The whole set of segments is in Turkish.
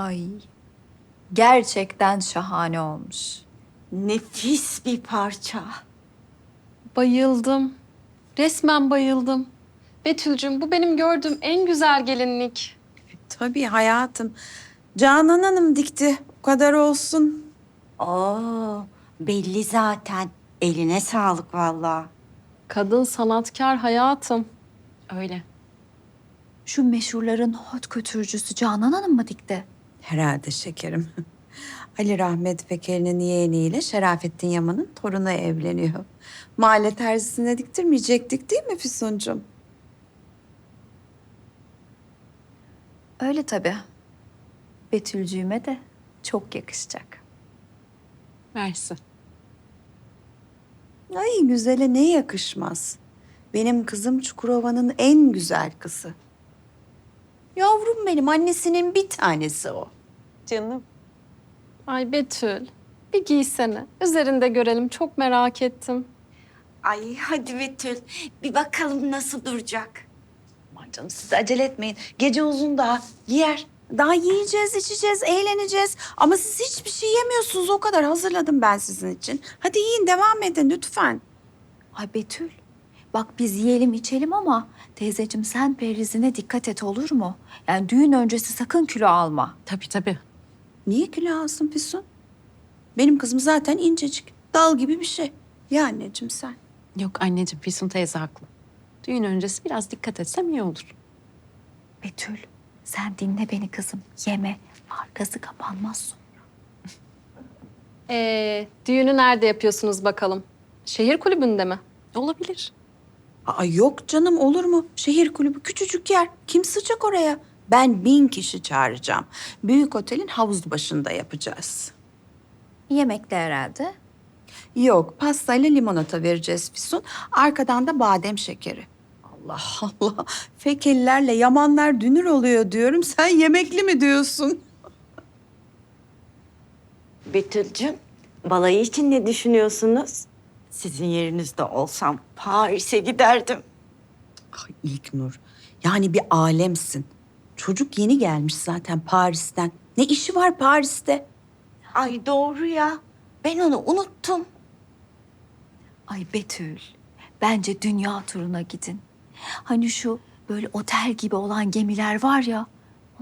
Ay. Gerçekten şahane olmuş. Nefis bir parça. Bayıldım. Resmen bayıldım. Betül'cüm bu benim gördüğüm en güzel gelinlik. Tabii hayatım. Canan Hanım dikti. O kadar olsun. Oo, belli zaten. Eline sağlık vallahi. Kadın sanatkar hayatım. Öyle. Şu meşhurların hot götürücüsü Canan Hanım mı dikti? Herhalde şekerim. Ali Rahmet Peker'in yeğeniyle Şerafettin Yaman'ın torunu evleniyor. Mahalle terzisine diktirmeyecektik değil mi Füsuncuğum? Öyle tabii. Betülcüğüme de çok yakışacak. Mersi. Ay güzele ne yakışmaz. Benim kızım Çukurova'nın en güzel kızı. Yavrum benim annesinin bir tanesi o. Canım. Ay Betül. Bir giysene. Üzerinde görelim. Çok merak ettim. Ay hadi Betül. Bir bakalım nasıl duracak. Aman canım siz acele etmeyin. Gece uzun daha. Giyer. Daha yiyeceğiz, içeceğiz, eğleneceğiz. Ama siz hiçbir şey yemiyorsunuz. O kadar hazırladım ben sizin için. Hadi yiyin, devam edin lütfen. Ay Betül. Bak biz yiyelim içelim ama teyzeciğim sen perizine dikkat et olur mu? Yani düğün öncesi sakın kilo alma. Tabii tabii. Niye kilo alsın Füsun? Benim kızım zaten incecik. Dal gibi bir şey. Ya anneciğim sen. Yok anneciğim Füsun teyze haklı. Düğün öncesi biraz dikkat etsem iyi olur. Betül sen dinle beni kızım. Yeme. Arkası kapanmaz sonra. Ee, düğünü nerede yapıyorsunuz bakalım? Şehir kulübünde mi? Olabilir. Aa yok canım olur mu? Şehir kulübü küçücük yer. Kim sıcak oraya? Ben bin kişi çağıracağım. Büyük otelin havuz başında yapacağız. Yemekte herhalde. Yok, pastayla limonata vereceğiz Füsun. Arkadan da badem şekeri. Allah Allah. Fekelilerle yamanlar dünür oluyor diyorum. Sen yemekli mi diyorsun? Betül'cüm, balayı için ne düşünüyorsunuz? Sizin yerinizde olsam Paris'e giderdim. Ay İlknur, yani bir alemsin. Çocuk yeni gelmiş zaten Paris'ten. Ne işi var Paris'te? Ay doğru ya. Ben onu unuttum. Ay Betül. Bence dünya turuna gidin. Hani şu böyle otel gibi olan gemiler var ya.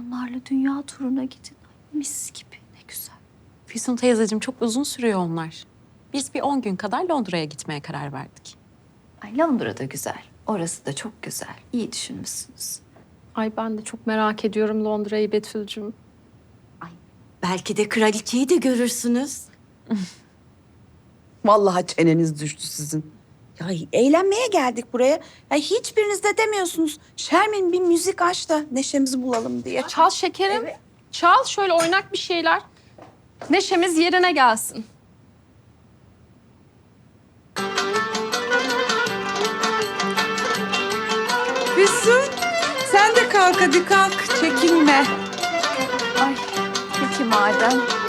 Onlarla dünya turuna gidin. Ay, mis gibi ne güzel. Füsun teyzeciğim çok uzun sürüyor onlar. Biz bir 10 gün kadar Londra'ya gitmeye karar verdik. Ay Londra da güzel. Orası da çok güzel. İyi düşünmüşsünüz. Ay ben de çok merak ediyorum Londra'yı Betül'cüm. Belki de kraliçeyi de görürsünüz. Vallahi çeneniz düştü sizin. Ya eğlenmeye geldik buraya. Ya hiçbiriniz de demiyorsunuz. Şermin bir müzik aç da neşemizi bulalım diye. Çal şekerim. Çal şöyle oynak bir şeyler. Neşemiz yerine gelsin. Kalk hadi kalk. Çekinme. Ay peki madem.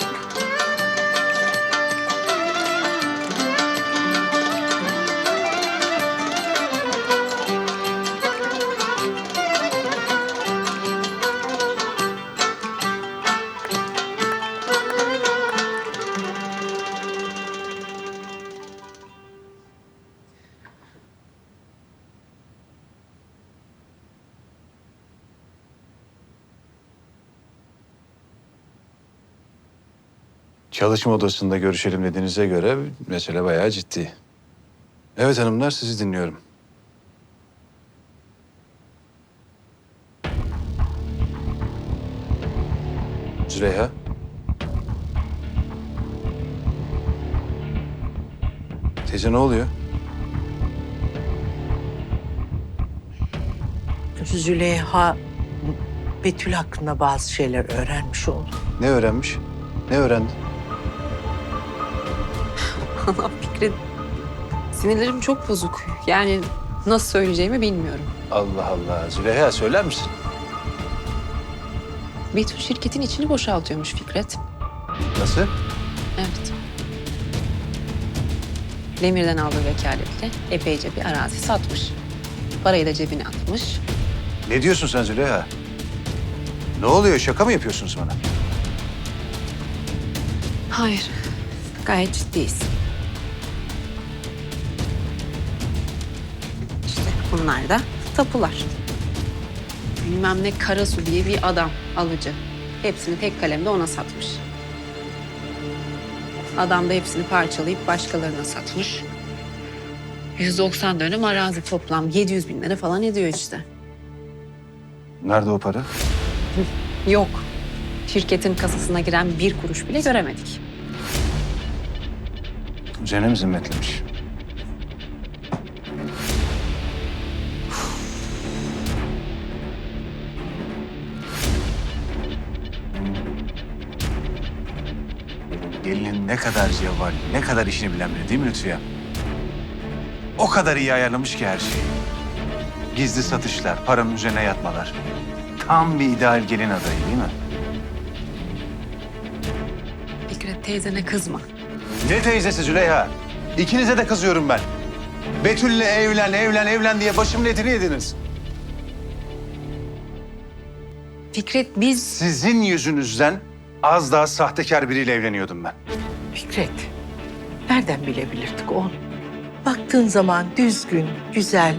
Çalışma odasında görüşelim dediğinize göre mesele bayağı ciddi. Evet hanımlar sizi dinliyorum. Züleyha. Teyze ne oluyor? Züleyha Betül hakkında bazı şeyler öğrenmiş oldu. Ne öğrenmiş? Ne öğrendi? Allah Fikret. Sinirlerim çok bozuk. Yani nasıl söyleyeceğimi bilmiyorum. Allah Allah. Züleyha söyler misin? Betül şirketin içini boşaltıyormuş Fikret. Nasıl? Evet. Demir'den aldığı vekaletle epeyce bir arazi satmış. Parayı da cebine atmış. Ne diyorsun sen Züleyha? Ne oluyor? Şaka mı yapıyorsunuz bana? Hayır. Gayet ciddiyiz. Bunlar da tapular. Bilmem ne Karasu diye bir adam alıcı. Hepsini tek kalemde ona satmış. Adam da hepsini parçalayıp başkalarına satmış. 190 dönüm arazi toplam 700 bin lira falan ediyor işte. Nerede o para? Yok. Şirketin kasasına giren bir kuruş bile göremedik. Üzerine mi zimmetlemiş? Ne kadar cevval, ne kadar işini bilen biri değil mi Lütfiye? O kadar iyi ayarlamış ki her şeyi. Gizli satışlar, paranın üzerine yatmalar. Tam bir ideal gelin adayı değil mi? Fikret teyzene kızma. Ne teyzesi Züleyha? İkinize de kızıyorum ben. Betül'le evlen, evlen, evlen diye başımın etini yediniz. Fikret biz Sizin yüzünüzden az daha sahtekar biriyle evleniyordum ben. Fikret, nereden bilebilirdik oğlum? Baktığın zaman düzgün, güzel,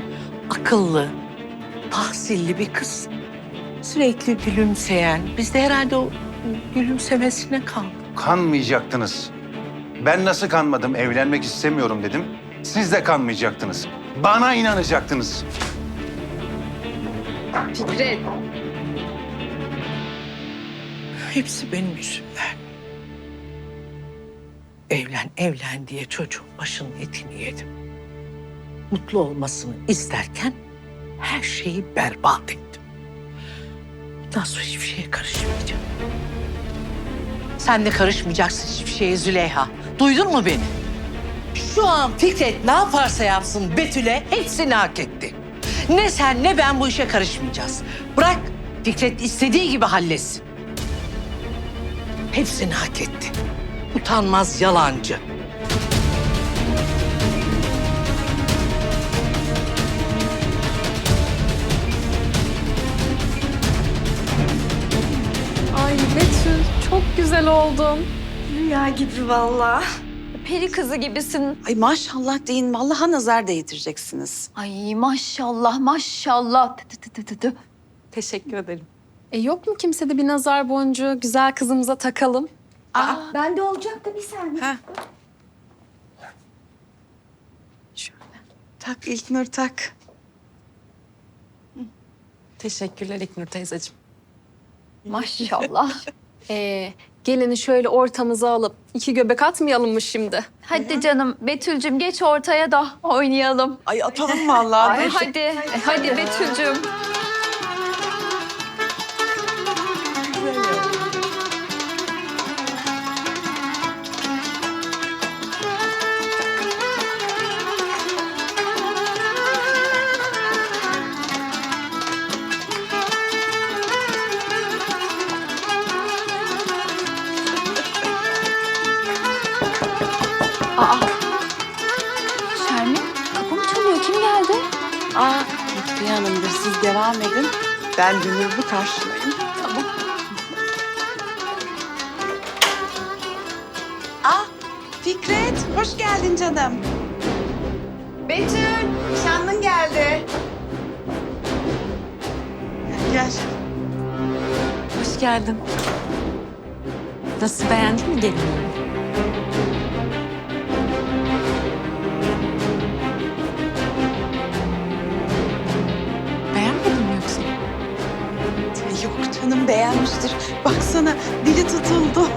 akıllı, tahsilli bir kız. Sürekli gülümseyen. Biz de herhalde o gülümsemesine kaldık. Kanmayacaktınız. Ben nasıl kanmadım, evlenmek istemiyorum dedim. Siz de kanmayacaktınız. Bana inanacaktınız. Fikret. Hepsi benim yüzümden. Evlen, evlen diye çocuğun başının etini yedim. Mutlu olmasını isterken her şeyi berbat ettim. Bundan sonra hiçbir şeye karışmayacağım. Sen de karışmayacaksın hiçbir şeye Züleyha. Duydun mu beni? Şu an Fikret ne yaparsa yapsın Betül'e hepsini hak etti. Ne sen ne ben bu işe karışmayacağız. Bırak Fikret istediği gibi halletsin. Hepsini hak etti. Utanmaz yalancı. Ay Betül çok güzel oldun. Rüya gibi vallahi. Peri kızı gibisin. Ay maşallah deyin. Vallahi nazar değdireceksiniz. Ay maşallah maşallah. Tı tı tı tı tı. Teşekkür ederim. E yok mu kimsede bir nazar boncuğu güzel kızımıza takalım? Ben de olacaktı bir saniye. Ha. Tak İlknur tak. Teşekkürler İknur teyzeciğim. Maşallah. Ee, gelini şöyle ortamıza alıp iki göbek atmayalım mı şimdi? hadi canım Betül'cüm geç ortaya da oynayalım. Ay atalım vallahi. Ay hadi. E, hadi Betül'cüm. Hanım'dır. Siz devam edin. Ben Dünür'ü karşılayayım. Tamam. Aa Fikret hoş geldin canım. Betül nişanlın geldi. Gel. Hoş geldin. Nasıl beğendin mi gelinimi? Canım beğenmiştir. Baksana dili tutuldu.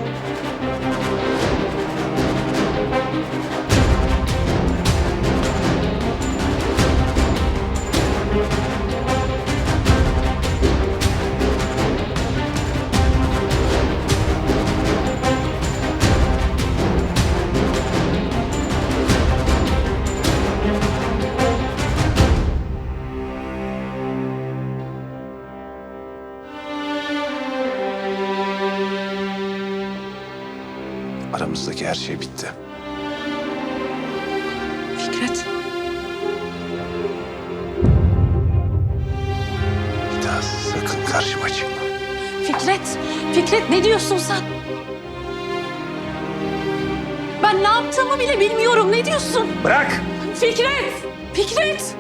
Karşıma çıkma. Fikret. Fikret ne diyorsun sen? ben ne yaptığımı bile bilmiyorum. Ne diyorsun? Bırak! Fikret! Fikret! Fikret!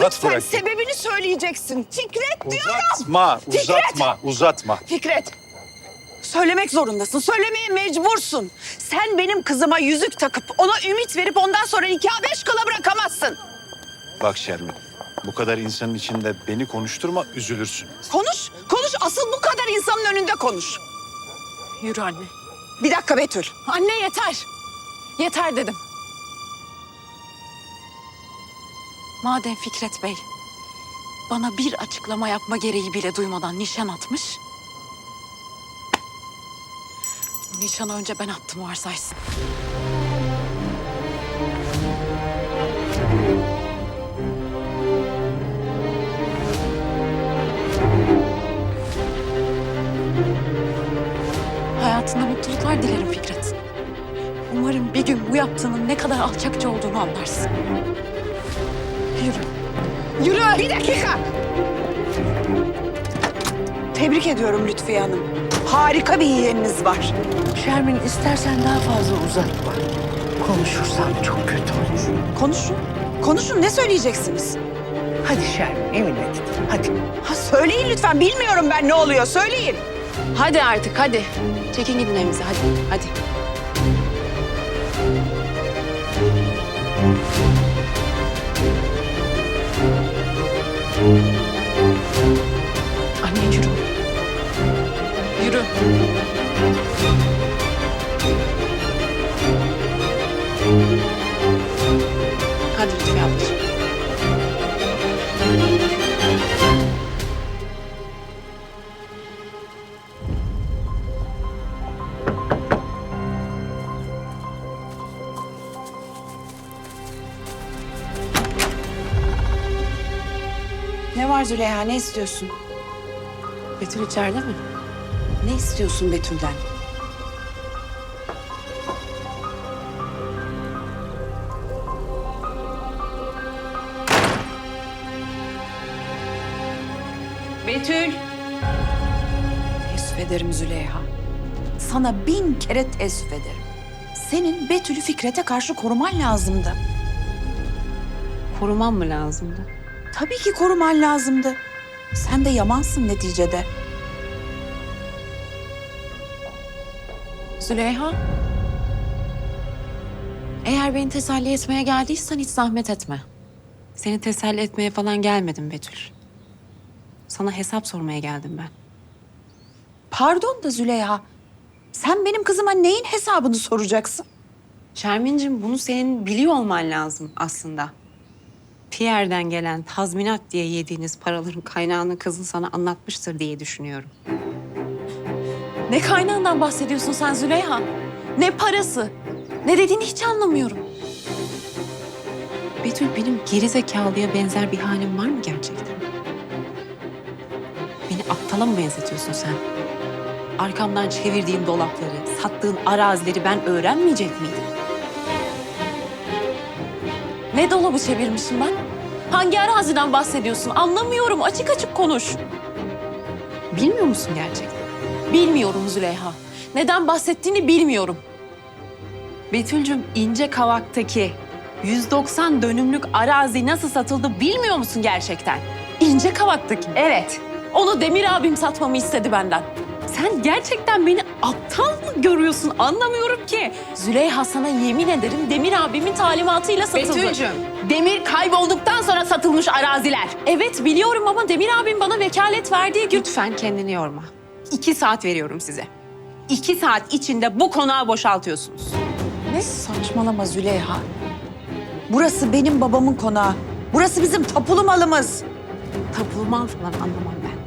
Rahat lütfen bırak. sebebini söyleyeceksin. Fikret diyorum. Uzatma, uzatma, uzatma. Fikret. Söylemek zorundasın. Söylemeye mecbursun. Sen benim kızıma yüzük takıp ona ümit verip ondan sonra nikah beş kala bırakamazsın. Bak Şermin, bu kadar insanın içinde beni konuşturma, üzülürsün. Konuş, konuş. Asıl bu kadar insanın önünde konuş. Yürü anne. Bir dakika Betül. Anne yeter. Yeter dedim. Madem Fikret Bey bana bir açıklama yapma gereği bile duymadan nişan atmış. Nişanı önce ben attım varsaysın. Hayatında mutluluklar dilerim Fikret. Umarım bir gün bu yaptığının ne kadar alçakça olduğunu anlarsın. Yürü. Yürü. Bir dakika. Tebrik ediyorum Lütfiye Hanım. Harika bir yeğeniniz var. Şermin istersen daha fazla uzatma. Konuşursan çok kötü olur. Konuşun. Konuşun. Ne söyleyeceksiniz? Hadi Şermin evine git. Hadi. Ha söyleyin lütfen. Bilmiyorum ben ne oluyor. Söyleyin. Hadi artık hadi. Çekin gidin evinize hadi. Hadi. Anne Züleyha? Ne istiyorsun? Betül içeride mi? Ne istiyorsun Betül'den? Betül. Teessüf ederim Züleyha. Sana bin kere teessüf ederim. Senin Betül'ü Fikret'e karşı koruman lazımdı. Korumam mı lazımdı? Tabii ki koruman lazımdı. Sen de yamansın neticede. Züleyha. Eğer beni teselli etmeye geldiysen hiç zahmet etme. Seni teselli etmeye falan gelmedim Betül. Sana hesap sormaya geldim ben. Pardon da Züleyha. Sen benim kızıma neyin hesabını soracaksın? Şermin'cim bunu senin biliyor olman lazım aslında. Pierre'den gelen tazminat diye yediğiniz paraların kaynağını kızın sana anlatmıştır diye düşünüyorum. Ne kaynağından bahsediyorsun sen Züleyha? Ne parası? Ne dediğini hiç anlamıyorum. Betül benim gerizekalıya benzer bir halim var mı gerçekten? Beni aptala mı benzetiyorsun sen? Arkamdan çevirdiğin dolapları, sattığın arazileri ben öğrenmeyecek miydim? Ne dolabı çevirmişim ben? Hangi araziden bahsediyorsun? Anlamıyorum. Açık açık konuş. Bilmiyor musun gerçekten? Bilmiyorum Züleyha. Neden bahsettiğini bilmiyorum. Betül'cüm ince kavaktaki 190 dönümlük arazi nasıl satıldı bilmiyor musun gerçekten? İnce kavaktaki. Evet. Onu Demir abim satmamı istedi benden. Sen gerçekten beni aptal mı görüyorsun anlamıyorum ki. Züleyha sana yemin ederim Demir abimin talimatıyla satıldı. demir kaybolduktan sonra satılmış araziler. Evet biliyorum ama Demir abim bana vekalet verdiği gün... Lütfen kendini yorma. İki saat veriyorum size. iki saat içinde bu konağı boşaltıyorsunuz. Ne saçmalama Züleyha. Burası benim babamın konağı. Burası bizim tapulu malımız. Tapulu mal falan anlamam ben.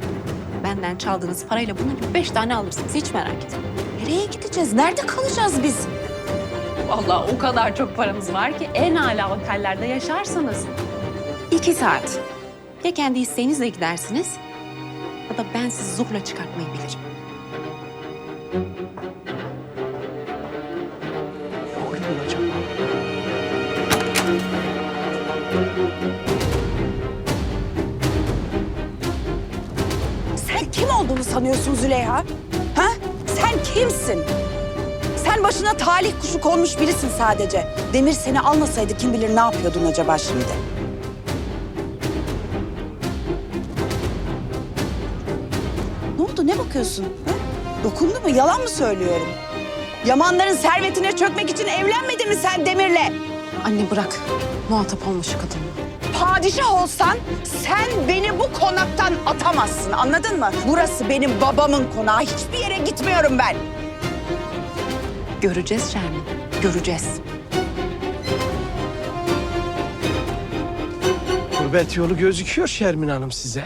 Benden çaldığınız parayla bunları beş tane alırsınız. Hiç merak etmeyin. Nereye gideceğiz? Nerede kalacağız biz? Vallahi o kadar çok paramız var ki en âlâ otellerde yaşarsanız iki saat. Ya kendi isteğinizle gidersiniz ya da ben sizi zorla çıkartmayı bilirim. Sanıyorsun Züleyha? Ha? Sen kimsin? Sen başına talih kuşu konmuş birisin sadece. Demir seni almasaydı kim bilir ne yapıyordun acaba şimdi? Ne oldu? Ne bakıyorsun? Ha? Dokundu mu? Yalan mı söylüyorum? Yamanların servetine çökmek için evlenmedin mi sen Demir'le? Anne bırak. Muhatap olma şu kadınla. Padişah olsan sen beni bu konaktan atamazsın anladın mı? Burası benim babamın konağı. Hiçbir yere gitmiyorum ben. Göreceğiz Şermin. Göreceğiz. Gurbet yolu gözüküyor Şermin Hanım size.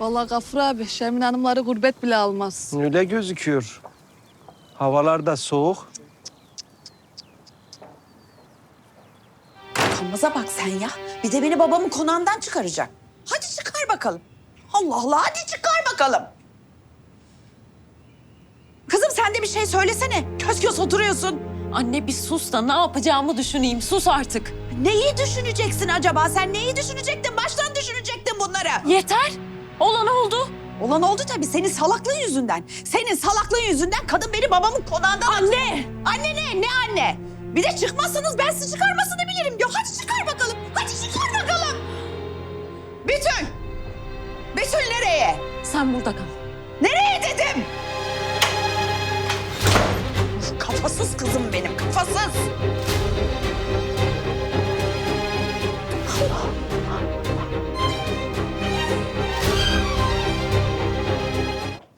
Vallahi Gafur abi, Şermin Hanımları gurbet bile almaz. Öyle gözüküyor. Havalar da soğuk. Utanmaza bak sen ya. Bir de beni babamın konağından çıkaracak. Hadi çıkar bakalım. Allah Allah hadi çıkar bakalım. Kızım sen de bir şey söylesene. Köz köz oturuyorsun. Anne bir sus da ne yapacağımı düşüneyim. Sus artık. Neyi düşüneceksin acaba? Sen neyi düşünecektin? Baştan düşünecektin bunları. Yeter. Olan oldu. Olan oldu tabii senin salaklığın yüzünden. Senin salaklığın yüzünden kadın beni babamın konağından... Anne! Anne ne? Ne anne? Bir de çıkmazsanız ben sizi çıkarmasını bilirim diyor. Hadi çıkar bakalım. Betül! Betül nereye? Sen burada kal. Nereye dedim? Kafasız kızım benim, kafasız.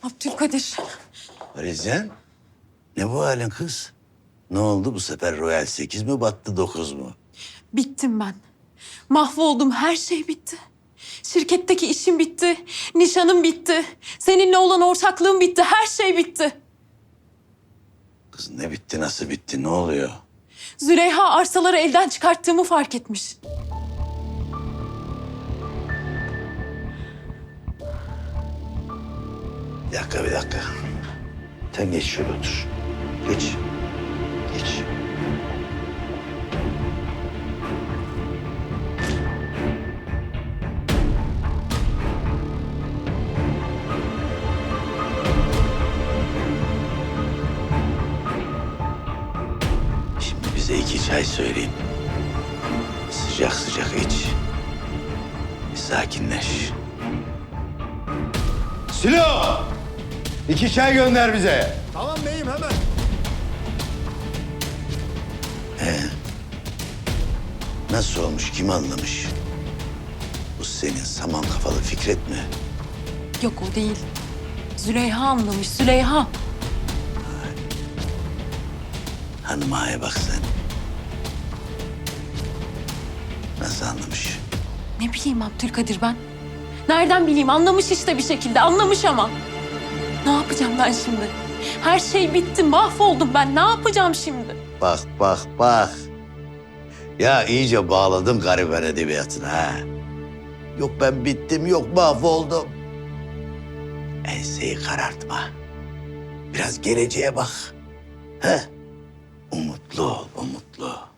Abdülkadir. Rezan, ne bu halin kız? Ne oldu bu sefer Royal 8 mi battı 9 mu? Bittim ben. Mahvoldum. Her şey bitti. Şirketteki işim bitti. Nişanım bitti. Seninle olan ortaklığım bitti. Her şey bitti. Kız ne bitti nasıl bitti ne oluyor? Züleyha arsaları elden çıkarttığımı fark etmiş. Bir dakika bir dakika. Sen geç şöyle otur. Geç. Geç. Söyleyin. Sıcak sıcak iç. Bir sakinleş. Silo! İki çay gönder bize. Nasıl olmuş, kim anlamış? Bu senin saman kafalı Fikret mi? Yok o değil. Züleyha anlamış. Züleyha. Hanım ağaya bak sen. Nasıl anlamış? Ne bileyim Abdülkadir ben. Nereden bileyim anlamış işte bir şekilde anlamış ama. Ne yapacağım ben şimdi? Her şey bitti mahvoldum ben ne yapacağım şimdi? Bak, bak, bak. Ya iyice bağladın gariban edebiyatına ha. Yok ben bittim, yok mahvoldum. Enseyi karartma. Biraz geleceğe bak. He? Umutlu ol, umutlu.